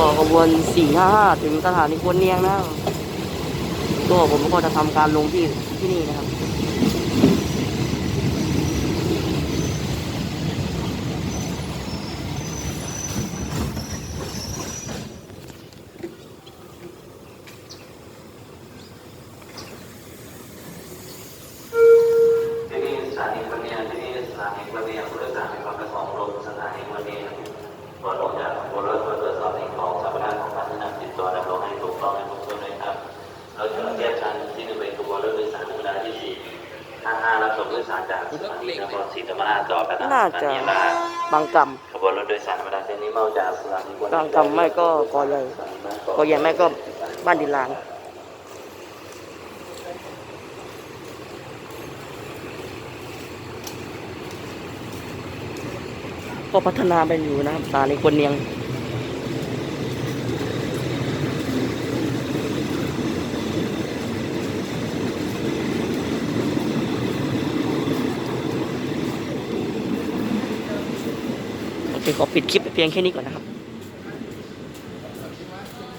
็ขบวน455ถึงสถานีควรเนียงนะก็ผมก็จะทำการลงที่ที่นี่นะครับที่นี่สถานีวันเนียที่นี่สถานีวันเนียผู้โดยสารมีความประสงค์ เราจะเทียบชั้นที่หนึ่งเป็นขบวนรถโดยสารธรรมดาที่สี่ห้าห้ารับส่งผู้โดยสารจากสถานีนครศรีธรรมราชต่อไปทางน่าสถานีลาบางกขบวนรถโดยสารธรรมดาเส้นนี้เมาจากสถานีบางกำไม่ก็กอใหญ่กอใหญ่ไม่ก็บ้านดินลางก็พัฒนาไปอยู่นะครับสถานีควรเนียง โอขอปิดคลิปไปเพียงแค่นี้ก่อนนะครับ